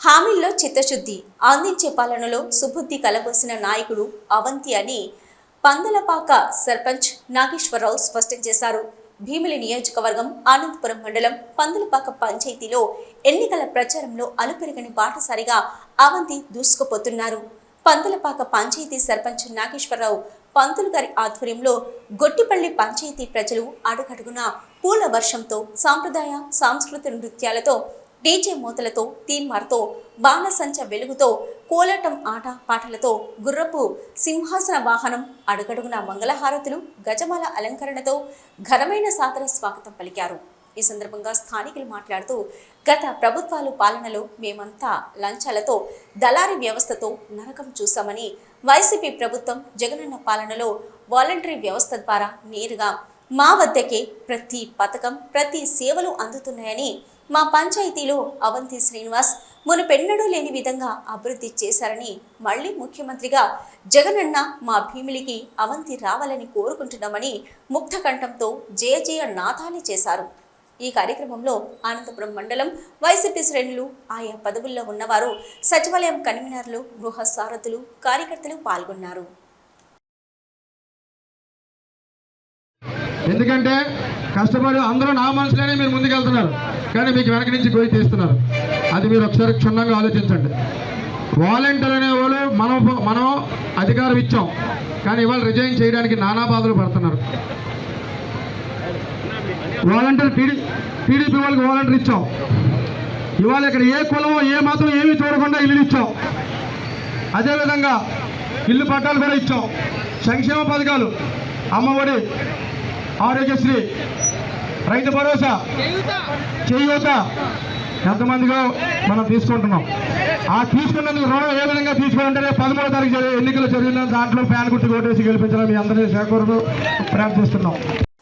హామీల్లో చిత్తశుద్ధి అందించే పాలనలో సుబుద్ధి కలబోసిన నాయకుడు అవంతి అని పందలపాక సర్పంచ్ నాగేశ్వరరావు స్పష్టం చేశారు. భీమిలి నియోజకవర్గం ఆనందపురం మండలం పందలపాక పంచాయతీలో ఎన్నికల ప్రచారంలో అలుపెరగని బాటసారిగా అవంతి దూసుకుపోతున్నారు. పందలపాక పంచాయతీ సర్పంచ్ నాగేశ్వరరావు పంతులు గారి ఆధ్వర్యంలో గొట్టిపల్లి పంచాయతీ ప్రజలు అడుగడుగున పూల వర్షంతో సాంప్రదాయ సాంస్కృతిక నృత్యాలతో డీజే మూతలతో తీన్మార్తో బాణసంచ వెలుగుతో కోలాటం ఆట పాటలతో గుర్రపు సింహాసన వాహనం అడుగడుగున మంగళహారతులు గజమాల అలంకరణతో ఘనమైన సాదర స్వాగతం పలికారు. ఈ సందర్భంగా స్థానికులు మాట్లాడుతూ గత ప్రభుత్వాలు పాలనలో మేమంతా లంచాలతో దళారి వ్యవస్థతో నరకం చూశామని వైసీపీ ప్రభుత్వం జగనన్న పాలనలో వాలంటరీ వ్యవస్థ ద్వారా నేరుగా మా వద్దకే ప్రతి పథకం ప్రతి సేవలు అందుతున్నాయని మా పంచాయతీలో అవంతి శ్రీనివాస్ మునుపెన్నడూ లేని విధంగా అభివృద్ధి చేశారని మళ్ళీ ముఖ్యమంత్రిగా జగనన్న మా భీమిలికి అవంతి రావాలని కోరుకుంటున్నామని ముక్తకంఠంతో జయ జయ నాదాలు చేశారు. ఈ కార్యక్రమంలో అనంతపురం మండలం వైసీపీ శ్రేణులు ఆయా పదవుల్లో ఉన్నవారు సచివాలయం కన్వీనర్లు గృహ సారథులు కార్యకర్తలు పాల్గొన్నారు. ఎందుకంటే కష్టపడి అందరూ నా మనసులోనే మీరు ముందుకెళ్తున్నారు. కానీ మీకు వెనక నుంచి గోయి తీస్తున్నారు. అది మీరు ఒకసారి క్షుణ్ణంగా ఆలోచించండి. వాలంటీర్ అనే వాళ్ళు మనం మనం అధికారం ఇచ్చాం. కానీ ఇవాళ రిజైన్ చేయడానికి నానా బాధలు పడుతున్నారు. వాలంటీర్ టీడీ టీడీపీ వాళ్ళకి వాలంటీర్ ఇచ్చాం. ఇవాళ ఇక్కడ ఏ కులం ఏ మతం ఏమీ చూడకుండా ఇల్లు ఇచ్చాం. అదేవిధంగా ఇల్లు పట్టాలు కూడా ఇచ్చాం. సంక్షేమ పథకాలు అమ్మఒడి ఆరోగ్యశ్రీ రైతు భరోసా చేయూత ఎంతమందిగా మనం తీసుకుంటున్నాం. ఆ తీసుకున్న రుణం ఏ విధంగా తీసుకోవాలంటే పదమూడో తారీఖు ఎన్నికలు జరిగిన దాంట్లో ప్యాన్ గుర్తు ఓటేసి గెలిపించడం మీ అందరినీ సేకూరుతూ ప్రార్థిస్తున్నాం.